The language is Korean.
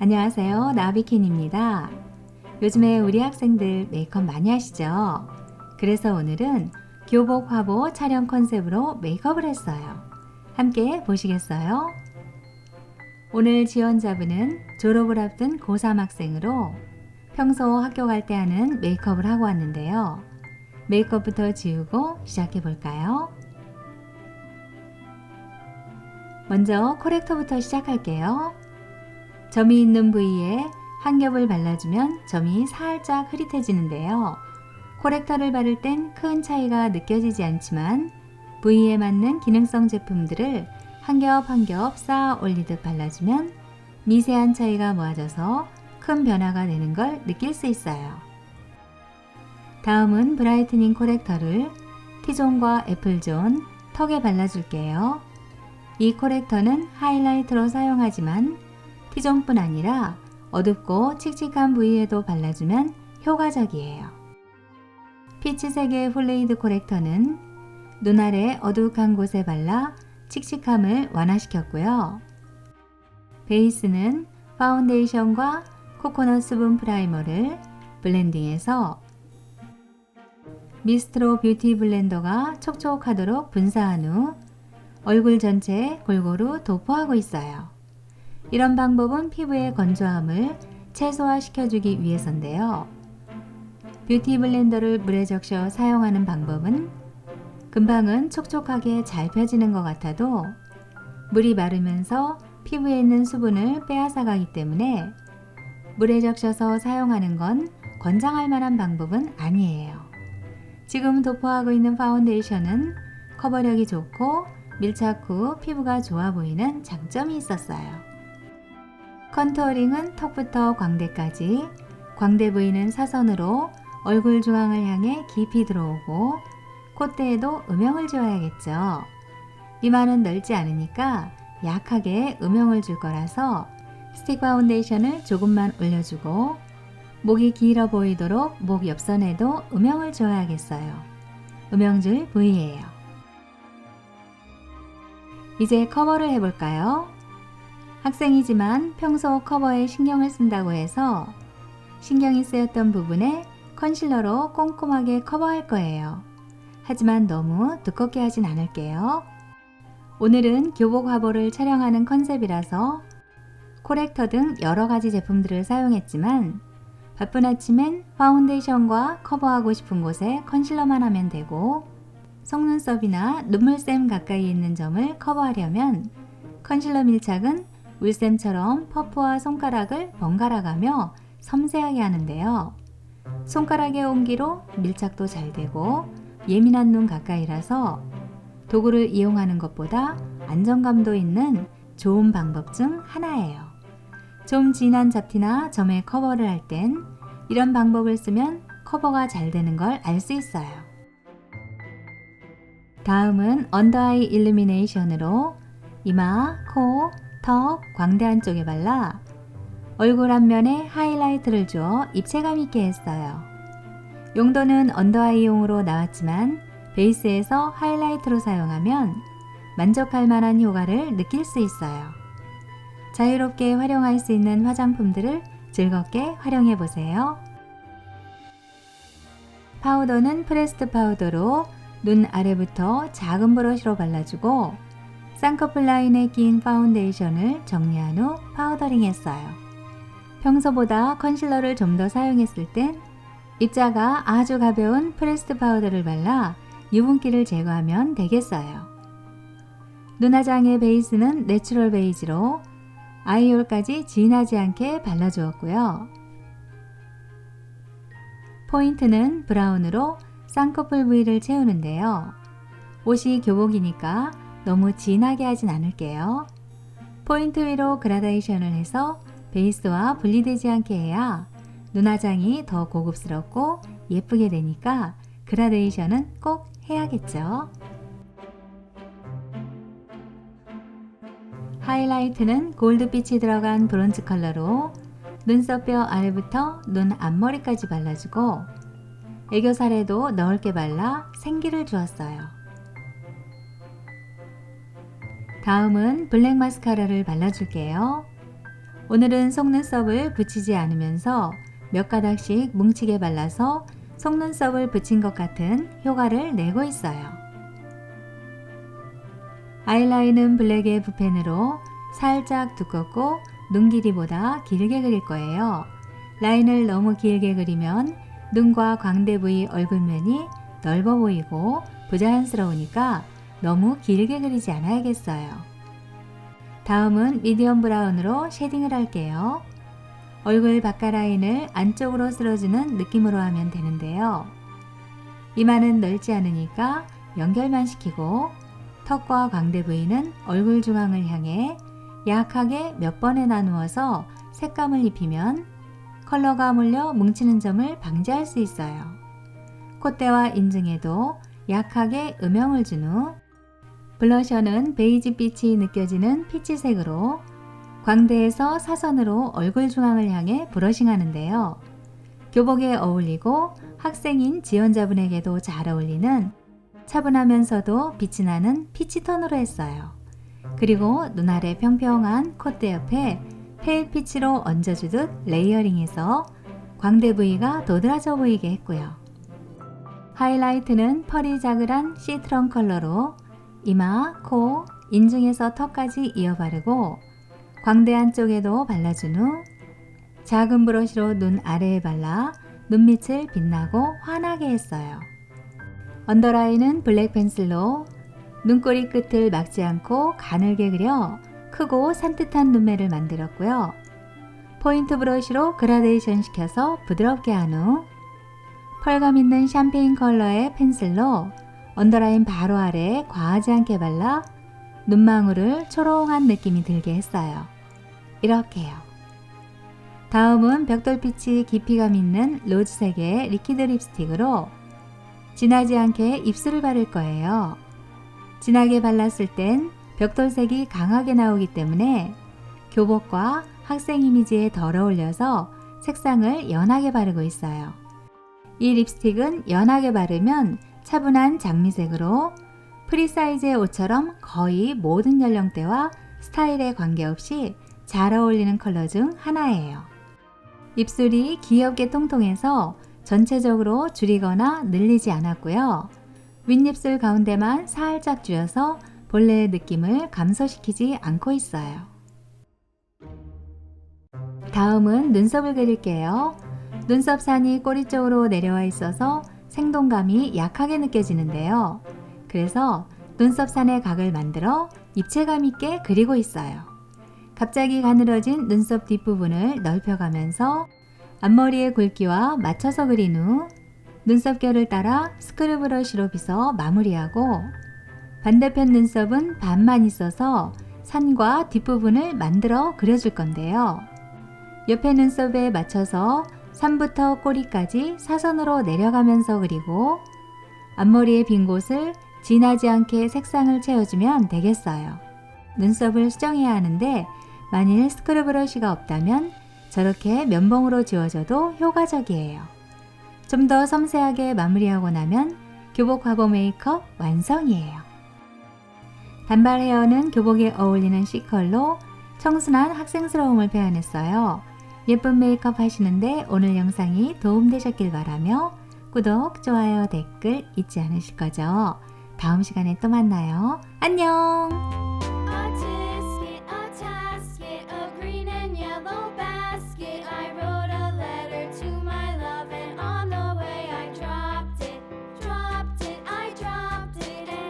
안녕하세요. 나비캔입니다. 요즘에 우리 학생들 메이크업 많이 하시죠? 그래서 오늘은 교복 화보 촬영 컨셉으로 메이크업을 했어요. 함께 보시겠어요? 오늘 지원자분은 졸업을 앞둔 고3 학생으로 평소 학교 갈 때 하는 메이크업을 하고 왔는데요. 메이크업부터 지우고 시작해 볼까요? 먼저 코렉터부터 시작할게요. 점이 있는 부위에 한 겹을 발라주면 점이 살짝 흐릿해지는데요. 코렉터를 바를 땐 큰 차이가 느껴지지 않지만 부위에 맞는 기능성 제품들을 한 겹 한 겹 쌓아 올리듯 발라주면 미세한 차이가 모아져서 큰 변화가 되는 걸 느낄 수 있어요. 다음은 브라이트닝 코렉터를 T존과 애플존, 턱에 발라줄게요. 이 코렉터는 하이라이트로 사용하지만 T존뿐 아니라 어둡고 칙칙한 부위에도 발라주면 효과적이에요. 피치색의 훌레이드 코렉터는 눈 아래 어둑한 곳에 발라 칙칙함을 완화시켰고요. 베이스는 파운데이션과 코코넛 수분 프라이머를 블렌딩해서 미스트로 뷰티 블렌더가 촉촉하도록 분사한 후 얼굴 전체에 골고루 도포하고 있어요. 이런 방법은 피부의 건조함을 최소화시켜주기 위해서인데요. 뷰티 블렌더를 물에 적셔 사용하는 방법은 금방은 촉촉하게 잘 펴지는 것 같아도 물이 마르면서 피부에 있는 수분을 빼앗아 가기 때문에 물에 적셔서 사용하는 건 권장할 만한 방법은 아니에요. 지금 도포하고 있는 파운데이션은 커버력이 좋고 밀착 후 피부가 좋아 보이는 장점이 있었어요. 컨투어링은 턱부터 광대까지, 광대 부위는 사선으로 얼굴 중앙을 향해 깊이 들어오고 콧대에도 음영을 줘야겠죠. 이마는 넓지 않으니까 약하게 음영을 줄 거라서 스틱 파운데이션을 조금만 올려주고 목이 길어 보이도록 목 옆선에도 음영을 줘야겠어요. 음영줄 부위예요. 이제 커버를 해볼까요? 학생이지만 평소 커버에 신경을 쓴다고 해서 신경이 쓰였던 부분에 컨실러로 꼼꼼하게 커버할 거예요. 하지만 너무 두껍게 하진 않을게요. 오늘은 교복 화보를 촬영하는 컨셉이라서 코렉터 등 여러 가지 제품들을 사용했지만 바쁜 아침엔 파운데이션과 커버하고 싶은 곳에 컨실러만 하면 되고 속눈썹이나 눈물샘 가까이 있는 점을 커버하려면 컨실러 밀착은 울샘처럼 퍼프와 손가락을 번갈아 가며 섬세하게 하는데요. 손가락의 온기로 밀착도 잘 되고 예민한 눈 가까이라서 도구를 이용하는 것보다 안정감도 있는 좋은 방법 중 하나예요. 좀 진한 잡티나 점에 커버를 할 땐 이런 방법을 쓰면 커버가 잘 되는 걸 알 수 있어요. 다음은 언더아이 일루미네이션으로 이마, 코, 턱, 광대 한 쪽에 발라 얼굴 앞면에 하이라이트를 주어 입체감 있게 했어요. 용도는 언더아이용으로 나왔지만 베이스에서 하이라이트로 사용하면 만족할 만한 효과를 느낄 수 있어요. 자유롭게 활용할 수 있는 화장품들을 즐겁게 활용해 보세요. 파우더는 프레스트 파우더로 눈 아래부터 작은 브러쉬로 발라주고 쌍꺼풀 라인에 낀 파운데이션을 정리한 후 파우더링 했어요. 평소보다 컨실러를 좀 더 사용했을 땐 입자가 아주 가벼운 프레스트 파우더를 발라 유분기를 제거하면 되겠어요. 눈화장의 베이스는 내추럴 베이지로 아이홀까지 진하지 않게 발라주었고요. 포인트는 브라운으로 쌍꺼풀 부위를 채우는데요. 옷이 교복이니까 너무 진하게 하진 않을게요. 포인트 위로 그라데이션을 해서 베이스와 분리되지 않게 해야 눈화장이 더 고급스럽고 예쁘게 되니까 그라데이션은 꼭 해야겠죠. 하이라이트는 골드빛이 들어간 브론즈 컬러로 눈썹뼈 아래부터 눈 앞머리까지 발라주고 애교살에도 넓게 발라 생기를 주었어요. 다음은 블랙 마스카라를 발라줄게요. 오늘은 속눈썹을 붙이지 않으면서 몇 가닥씩 뭉치게 발라서 속눈썹을 붙인 것 같은 효과를 내고 있어요. 아이라인은 블랙의 붓펜으로 살짝 두껍고 눈 길이보다 길게 그릴 거예요. 라인을 너무 길게 그리면 눈과 광대 부위 얼굴면이 넓어 보이고 부자연스러우니까 너무 길게 그리지 않아야겠어요. 다음은 미디엄 브라운으로 쉐딩을 할게요. 얼굴 바깥 라인을 안쪽으로 쓸어주는 느낌으로 하면 되는데요. 이마는 넓지 않으니까 연결만 시키고 턱과 광대 부위는 얼굴 중앙을 향해 약하게 몇 번에 나누어서 색감을 입히면 컬러가 몰려 뭉치는 점을 방지할 수 있어요. 콧대와 인중에도 약하게 음영을 준 후 블러셔는 베이지빛이 느껴지는 피치색으로 광대에서 사선으로 얼굴 중앙을 향해 브러싱 하는데요. 교복에 어울리고 학생인 지원자분에게도 잘 어울리는 차분하면서도 빛이 나는 피치 톤으로 했어요. 그리고 눈 아래 평평한 콧대 옆에 페일 피치로 얹어주듯 레이어링해서 광대 부위가 도드라져 보이게 했고요. 하이라이트는 펄이 자글한 시트런 컬러로 이마, 코, 인중에서 턱까지 이어 바르고 광대 안쪽에도 발라준 후 작은 브러쉬로 눈 아래에 발라 눈밑을 빛나고 환하게 했어요. 언더라인은 블랙 펜슬로 눈꼬리 끝을 막지 않고 가늘게 그려 크고 산뜻한 눈매를 만들었고요. 포인트 브러쉬로 그라데이션 시켜서 부드럽게 한 후 펄감 있는 샴페인 컬러의 펜슬로 언더라인 바로 아래에 과하지 않게 발라 눈망울을 초롱한 느낌이 들게 했어요. 이렇게요. 다음은 벽돌빛이 깊이감 있는 로즈색의 리퀴드 립스틱으로 진하지 않게 입술을 바를 거예요. 진하게 발랐을 땐 벽돌색이 강하게 나오기 때문에 교복과 학생 이미지에 덜 어울려서 색상을 연하게 바르고 있어요. 이 립스틱은 연하게 바르면 차분한 장미색으로 프리사이즈의 옷처럼 거의 모든 연령대와 스타일에 관계없이 잘 어울리는 컬러 중 하나예요. 입술이 귀엽게 통통해서 전체적으로 줄이거나 늘리지 않았고요. 윗입술 가운데만 살짝 줄여서 본래의 느낌을 감소시키지 않고 있어요. 다음은 눈썹을 그릴게요. 눈썹 산이 꼬리 쪽으로 내려와 있어서 생동감이 약하게 느껴지는데요. 그래서 눈썹 산의 각을 만들어 입체감 있게 그리고 있어요. 갑자기 가늘어진 눈썹 뒷부분을 넓혀가면서 앞머리의 굵기와 맞춰서 그린 후 눈썹결을 따라 스크류 브러쉬로 빗어 마무리하고 반대편 눈썹은 반만 있어서 산과 뒷부분을 만들어 그려줄 건데요. 옆에 눈썹에 맞춰서 산부터 꼬리까지 사선으로 내려가면서 그리고 앞머리의 빈 곳을 진하지 않게 색상을 채워주면 되겠어요. 눈썹을 수정해야 하는데 만일 스크류 브러쉬가 없다면 저렇게 면봉으로 지워줘도 효과적이에요. 좀 더 섬세하게 마무리하고 나면 교복 화보 메이크업 완성이에요. 단발 헤어는 교복에 어울리는 C컬로 청순한 학생스러움을 표현했어요. 예쁜 메이크업 하시는데 오늘 영상이 도움되셨길 바라며 구독, 좋아요, 댓글 잊지 않으실 거죠? 다음 시간에 또 만나요. 안녕!